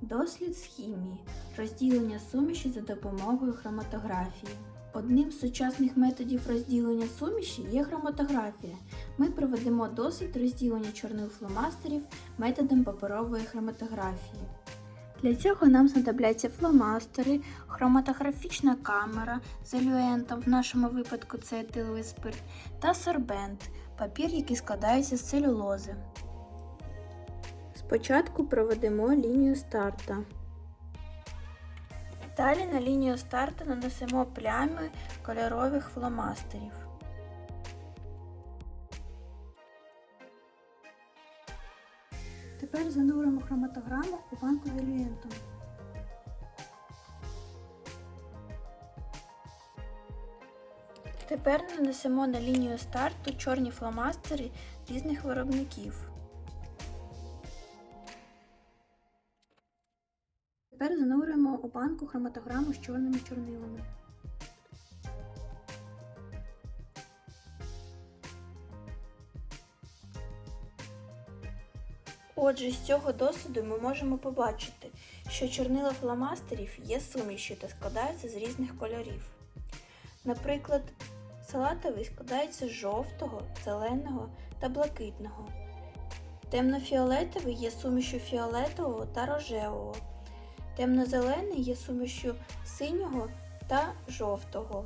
Дослід з хімії. Розділення суміші за допомогою хроматографії. Одним з сучасних методів розділення суміші є хроматографія. Ми проведемо дослід розділення чорних фломастерів методом паперової хроматографії. Для цього нам знадобляться фломастери, хроматографічна камера з елюентом, в нашому випадку це етиловий спирт, та сорбент папір, який складається з целюлози. Спочатку проведемо лінію старта. Далі на лінію старту нанесемо плями кольорових фломастерів. Тепер зануримо хроматограму у банку з. Тепер нанесемо на лінію старту чорні фломастери різних виробників. Тепер занурюємо у банку хроматограму з чорними чорнилами. Отже, з цього досвіду ми можемо побачити, що чорнила фломастерів є сумішю та складаються з різних кольорів. Наприклад, салатовий складається з жовтого, зеленого та блакитного. Темнофіолетовий є сумішю фіолетового та рожевого. Темно-зелений є сумішю синього та жовтого.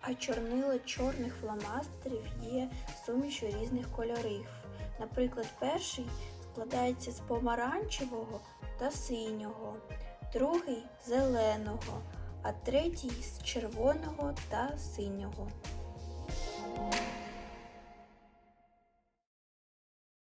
А чорнила чорних фломастерів є сумішю різних кольорів. Наприклад, перший складається з помаранчевого та синього, другий зеленого, а третій з червоного та синього.